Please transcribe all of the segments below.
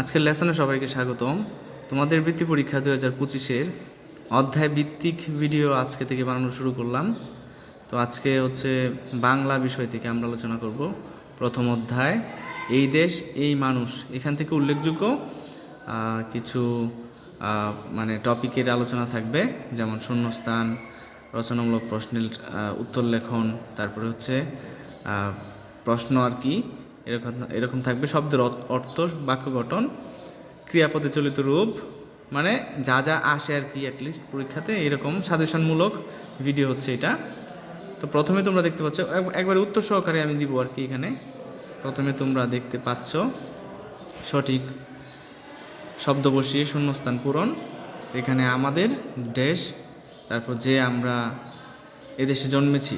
আজকের লেসনে সবাইকে স্বাগতম। তোমাদের বৃত্তি পরীক্ষা দু হাজার পঁচিশের অধ্যায় ভিত্তিক ভিডিও আজকে থেকে বানানো শুরু করলাম। তো আজকে হচ্ছে বাংলা বিষয় থেকে আমরা আলোচনা করব। প্রথম অধ্যায়, এই দেশ, এই মানুষ। এখান থেকে উল্লেখযোগ্য কিছু মানে টপিকের আলোচনা থাকবে। যেমন শূন্যস্থান, রচনামূলক প্রশ্নের উত্তর লেখন, তারপরে হচ্ছে প্রশ্ন আর কি। এরকম এরকম থাকবে। শব্দের অর্থ- বাক্য গঠন, ক্রিয়াপদে চলিত রূপ মানে যা যা আসে আর কি অ্যাটলিস্ট পরীক্ষাতে, এরকম সাজেশনমূলক ভিডিও হচ্ছে এটা। তো প্রথমে তোমরা দেখতে পাচ্ছ, এক- একবারে উত্তর সহকারে আমি দিব আর কি এখানে। প্রথমে তোমরা দেখতে পাচ্ছ, সঠিক শব্দ বসিয়ে শূন্যস্থান পূরণ। এখানে আমাদের দেশ, তারপর যে আমরা এদেশে জন্মেছি।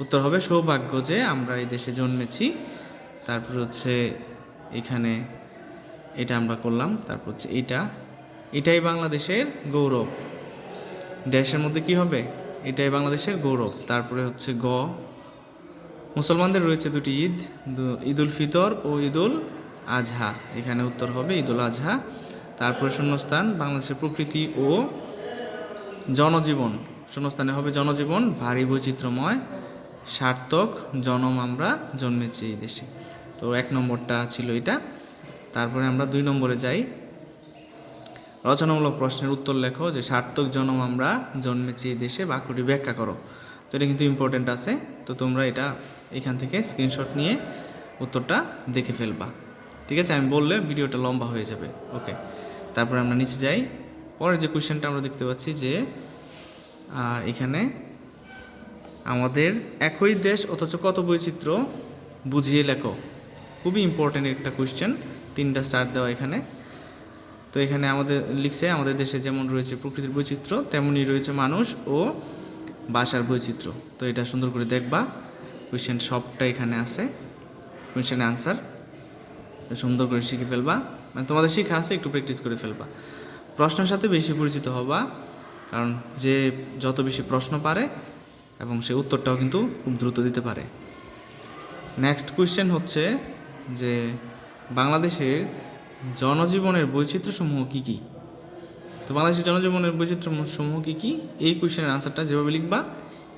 উত্তর হবে সৌভাগ্য যে আমরা এদেশে জন্মেছি। তারপর হচ্ছে এখানে এটা আমরা করলাম, তারপর হচ্ছে এটা। এটাই বাংলাদেশের গৌরব। দেশের মধ্যে কি হবে? এটাই বাংলাদেশের গৌরব। তারপরে হচ্ছে গ। মুসলমানদের রয়েছে দুটি ঈদ ঈদুল ফিতর ও ঈদুল আজহা। এখানে উত্তর হবে ঈদুল আজহা। তারপরে শূন্যস্থান, বাংলাদেশের প্রকৃতি ও জনজীবন। শূন্যস্থানে হবে জনজীবন, ভারী বৈচিত্র্যময়, সার্থক জনম আমরা জন্মেছি এই দেশে। তো এক নম্বরটা ছিল এটা। তারপরে আমরা দুই নম্বরে যাই। রচনামূলক প্রশ্নের উত্তর লেখো যে, সার্থক জনম আমরা জন্মেছি দেশে, বাক্যটি ব্যাখ্যা করো। তো এটা কিন্তু ইম্পর্টেন্ট আছে। তো তোমরা এটা এখান থেকে স্ক্রিনশট নিয়ে উত্তরটা দেখে ফেলবা। ঠিক আছে? আমি বললে ভিডিওটা লম্বা হয়ে যাবে। ওকে তারপরে আমরা নিচে যাই। পরের যে কোয়েশ্চেনটা আমরা দেখতে পাচ্ছি যে এখানে আমাদের একই দেশ অথচ কত বৈচিত্র্য? বুঝিয়ে লেখো। খুবই ইম্পর্টেন্ট একটা কোয়েশ্চেন তিনটা স্টার দেওয়া এখানে। তো এখানে আমাদের লিখছে, আমাদের দেশে যেমন রয়েছে প্রকৃতির বৈচিত্র্য, তেমনই রয়েছে মানুষ ও বাসার বৈচিত্র্য। তো এটা সুন্দর করে দেখবা কোয়েশ্চেন সবটা এখানে আছে কোয়েশ্চেন তো সুন্দর করে শিখে ফেলবা মানে তোমাদের শিখা আছে, একটু প্র্যাকটিস করে ফেলবা। প্রশ্নের সাথে বেশি পরিচিত হবা, কারণ যে যত বেশি প্রশ্ন পারে এবং সে উত্তরটাও কিন্তু খুব দ্রুত দিতে পারে। নেক্সট কোয়েশ্চেন হচ্ছে যে বাংলাদেশের জনজীবনের বৈচিত্র্যসমূহ কী কী? তো বাংলাদেশের জনজীবনের বৈচিত্র্যসমূহ কী কী? এই কোয়েশ্চেনের আনসারটা যেভাবে লিখবা,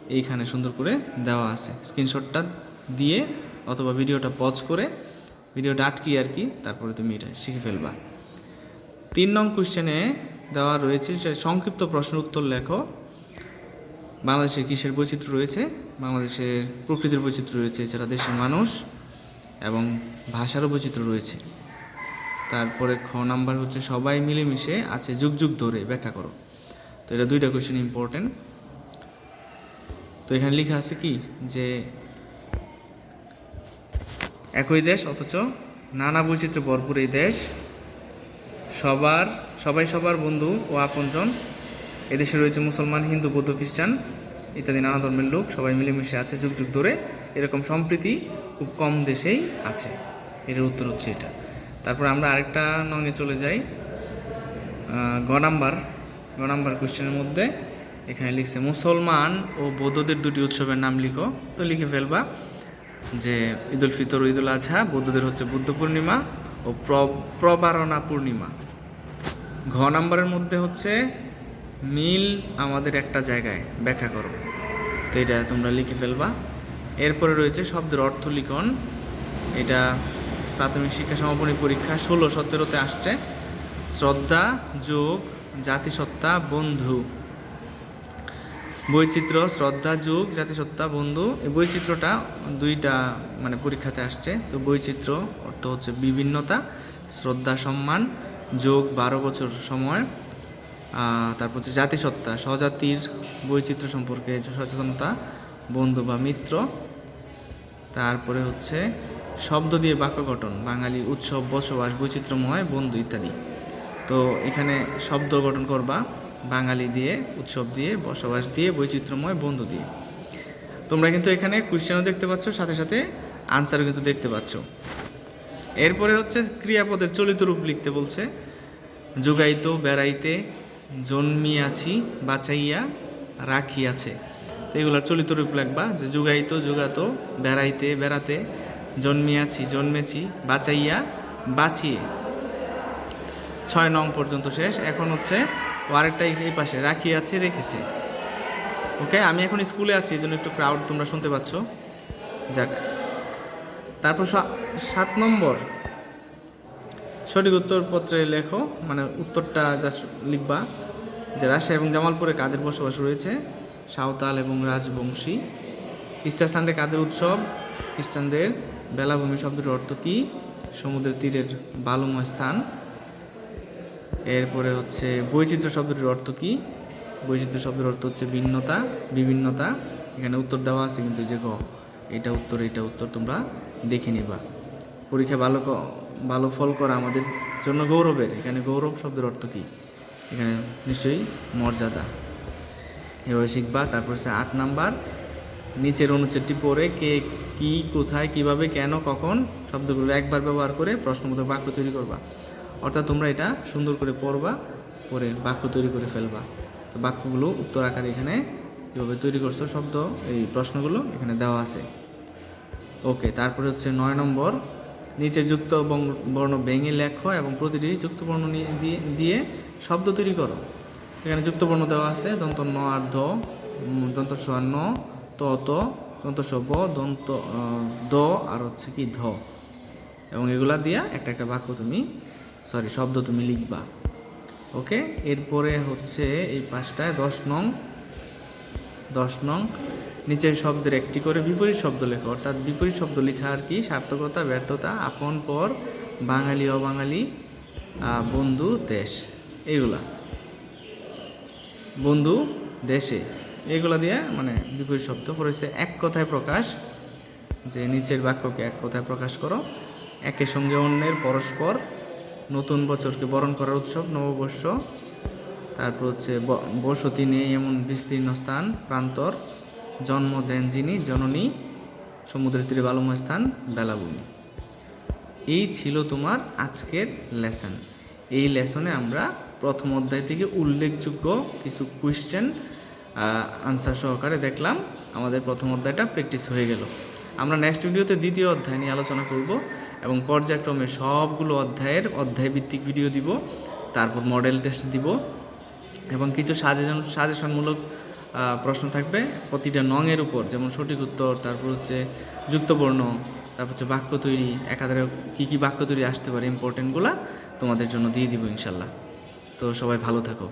এইখানে সুন্দর করে দেওয়া আছে। স্ক্রিনশটটা দিয়ে অথবা ভিডিওটা পজ করে ভিডিওটা আটকিয়ে আর কি, তারপরে তুমি এটা শিখে ফেলবা। তিন নং কোয়েশ্চেনে দেওয়া রয়েছে সংক্ষিপ্ত প্রশ্ন উত্তর লেখো। বাংলাদেশে কিসের বৈচিত্র্য রয়েছে? বাংলাদেশের প্রকৃতির বৈচিত্র্য রয়েছে, এছাড়া দেশের মানুষ। এবং ভাষারও বৈচিত্র্য রয়েছে। তারপরে খ নাম্বার হচ্ছে, সবাই মিলেমিশে আছে, যুগ যুগ ধরে, ব্যাখ্যা করো। তো এটা দুইটা কোয়েশ্চেন ইম্পর্টেন্ট তো এখানে লেখা আছে কি? যে একই দেশ, অথচ নানা বৈচিত্র্য ভরপুর এই দেশ। সবার, সবাই সবার বন্ধু ও আপনজন। এদেশে রয়েছে মুসলমান, হিন্দু, বৌদ্ধ, খ্রিস্টান। ইত্যাদি নানা ধর্মের লোক সবাই মিলেমিশে আছে যুগ যুগ ধরে। এরকম সম্প্রীতি খুব কম দেশেই আছে। এটার উত্তর হচ্ছে এটা। তারপর আমরা আরেকটা নঙে চলে যাই। গ নাম্বার। গ নাম্বার কোয়েশ্চেনের মধ্যে এখানে লিখছে, মুসলমান ও বৌদ্ধদের দুটি উৎসবের নাম লিখো। তো লিখে ফেলবা যে ঈদুল ফিতর ও ঈদুল আজহা বৌদ্ধদের হচ্ছে বুদ্ধ পূর্ণিমা ও প্র- প্রবারণা পূর্ণিমা। ঘ নাম্বারের মধ্যে হচ্ছে মিল আমাদের একটা জায়গায়, ব্যাখ্যা করো। তো এটা তোমরা লিখে ফেলবা। এরপরে রয়েছে শব্দের অর্থ লিখন। এটা প্রাথমিক শিক্ষা সমাপনী পরীক্ষা ষোলো, সতেরোতে আসছে। শ্রদ্ধা, যোগ, জাতিসত্তা, বন্ধু। বৈচিত্র্য, শ্রদ্ধা, যুগ, জাতিসত্তা, বন্ধু। এই বৈচিত্র্যটা দুইটা মানে পরীক্ষাতে আসছে। তো বৈচিত্র্য অর্থ হচ্ছে বিভিন্নতা, শ্রদ্ধা, সম্মান, যোগ, বারো বছর সময়। তারপর হচ্ছে জাতিসত্তা, স্বজাতির বৈচিত্র্য সম্পর্কে সচেতনতা, বন্ধু বা মিত্র। তারপরে হচ্ছে শব্দ দিয়ে বাক্য গঠন, বাঙালি উৎসব, বসবাস, বৈচিত্র্যময়, বন্ধু ইত্যাদি। তো এখানে শব্দ গঠন করবা, বাঙালি দিয়ে, উৎসব দিয়ে, বসবাস দিয়ে, বৈচিত্র্যময়, বন্ধু দিয়ে। তোমরা কিন্তু এখানে কোয়েশ্চেনও দেখতে পাচ্ছ, সাথে সাথে আনসারও কিন্তু দেখতে পাচ্ছ। এরপরে হচ্ছে ক্রিয়াপদের চলিত রূপ লিখতে বলছে যোগাইত বেড়াইতে জন্মিয়াছি, বাঁচাইয়া রাখিয়াছে। তো এগুলার চলিত রূপ লাগবা যে যোগাইত, যোগাতো, বেড়াইতে, বেড়াতে জন্মিয়াছি, জন্মেছি, বাঁচাইয়া, বাঁচিয়ে। ছয় নং পর্যন্ত শেষ, এখন হচ্ছে ও এই- পাশে রাখি আছে রেখেছে। ওকে, আমি এখন স্কুলে আছি এই জন্য একটু ক্রাউড তোমরা শুনতে পাচ্ছ। যাক, তারপর সাত নম্বর। সঠিক উত্তরপত্রে লেখো মানে উত্তরটা যা লিখবা যে রাজশাহী এবং জামালপুরে কাদের বসবাস রয়েছে, সাঁওতাল এবং রাজবংশী। ইস্টার সানডে কাদের উৎসব, খ্রিস্টানদের বেলাভূমি শব্দের অর্থ কী, সমুদ্রের তীরের বালুময় স্থান। এরপরে হচ্ছে বৈচিত্র্য শব্দটির অর্থ কী, বৈচিত্র্য শব্দের অর্থ হচ্ছে ভিন্নতা, বিভিন্নতা। এখানে উত্তর দেওয়া আছে কিন্তু যে গ, এটা উত্তর এটা উত্তর তোমরা দেখে নিবা। পরীক্ষায় ভালো ভালো ফল করা আমাদের জন্য গৌরবের। এখানে গৌরব শব্দের অর্থ কী? এখানে নিশ্চয়ই মর্যাদা। এভাবে শিখবা, তারপর হচ্ছে আট নাম্বার। নিচের অনুচ্ছেদটি পড়ে কে, কি, কোথায়, কীভাবে, কেন, কখন শব্দগুলো একবার ব্যবহার করে প্রশ্নবোধক বাক্য তৈরি করবা। অর্থাৎ তোমরা এটা সুন্দর করে পড়বা, পরে বাক্য তৈরি করে ফেলবা। তো বাক্যগুলো উত্তর আকারে এখানে কীভাবে তৈরি করছ শব্দ, এই প্রশ্নগুলো এখানে দেওয়া আছে। ওকে, তারপরে হচ্ছে নয় নম্বর। নিচে যুক্ত বর্ণ ভেঙে লেখো এবং প্রতিটি যুক্ত বর্ণ দিয়ে শব্দ তৈরি করো। এখানে যুক্ত বর্ণ দেওয়া আছে, দন্ত ন আর ধ দন্ত স ন, ত ত, দন্ত স, ব, দন্ত দ আর হচ্ছে কি ধ। এবং এগুলা দিয়া একটা একটা বাক্য তুমি সরি শব্দ তুমি লিখবা। ওকে এরপরে হচ্ছে এই পাঁচটায় দশ নং দশ নং নিচের শব্দের একটি করে বিপরীত শব্দ লেখো। অর্থাৎ বিপরীত শব্দ লেখা আর কি? সার্থকতা, ব্যর্থতা, আপন, পর, বাঙালি, অবাঙালি বন্ধু, দেশ। এইগুলা। বন্ধু, দেশে। এইগুলা দিয়ে মানে বিপরীত শব্দ। পড়েছে এক কথায় প্রকাশ, যে নিচের বাক্যকে এক কথায় প্রকাশ করো। একের সঙ্গে অন্যের পরস্পর নতুন বছরকে বরণ করার উৎসব, নববর্ষ। তারপর হচ্ছে বসতি নেই এমন বিস্তীর্ণ স্থান, প্রান্তর। জন্ম দেন যিনি, জননী, সমুদ্রের তীরে বালুময় স্থান, বেলাভূমি। এই ছিল তোমার আজকের লেসন এই লেসনে আমরা প্রথম অধ্যায় থেকে উল্লেখযোগ্য কিছু কোয়েশ্চেন আনসার সহকারে দেখলাম। আমাদের প্রথম অধ্যায়টা প্র্যাকটিস হয়ে গেল। আমরা নেক্সট ভিডিওতে দ্বিতীয় অধ্যায় নিয়ে আলোচনা করব এবং পর্যায়ক্রমে সবগুলো অধ্যায়ের অধ্যায় ভিত্তিক ভিডিও দিব, তারপর মডেল টেস্ট দিব এবং কিছু সাজেশন সাজেশনমূলক প্রশ্ন থাকবে, প্রতিটা নংয়ের উপর, যেমন সঠিক উত্তর, তারপর হচ্ছে যুক্তবর্ণ, তারপর হচ্ছে বাক্য তৈরি, একাধারে কী কী বাক্য তৈরি আসতে পারে ইম্পর্টেন্টগুলো তোমাদের জন্য দিয়ে দিব ইনশাল্লাহ। তো সবাই ভালো থাকো।